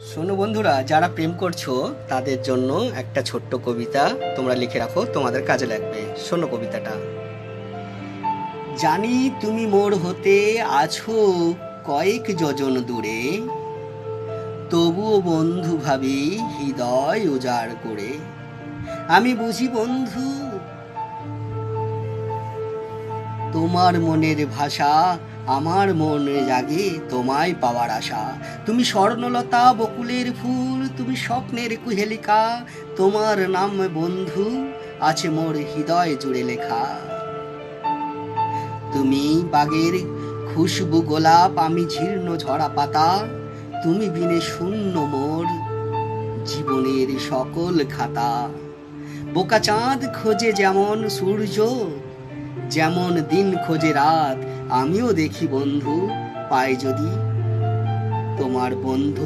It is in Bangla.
শোনো বন্ধুরা, যারা প্রেম করছ, তাদের জন্য একটা ছোট্ট কবিতা তোমরা লিখে রাখো, তোমাদের কাজে লাগবে। শোনো কবিতাটা। জানি তুমি মোর হতে আছো কয়েক যোজন দূরে, তবুও বন্ধু ভাবি হৃদয় উজাড় করে। আমি বুঝি বন্ধু, তোমার মনের ভাষা আমার মনে জাগে তোমায় পাওয়ার আশা। তুমি স্বর্ণলতা, বকুলের ফুল, তুমি স্বপ্নের কুহেলিকা, তোমার নাম বন্ধু, আছে মোর হৃদয় জুড়ে লেখা। তুমি বাগের খুশবু গোলাপ, আমি জীর্ণ ঝরা পাতা, তুমি বিনে শূন্য মোর জীবনের সকল খাতা। বোকা চাঁদ খোঁজে যেমন সূর্য যেমন দিন খোঁজে রাত আমিও দেখি বন্ধু পাই যদি তোমার বন্ধু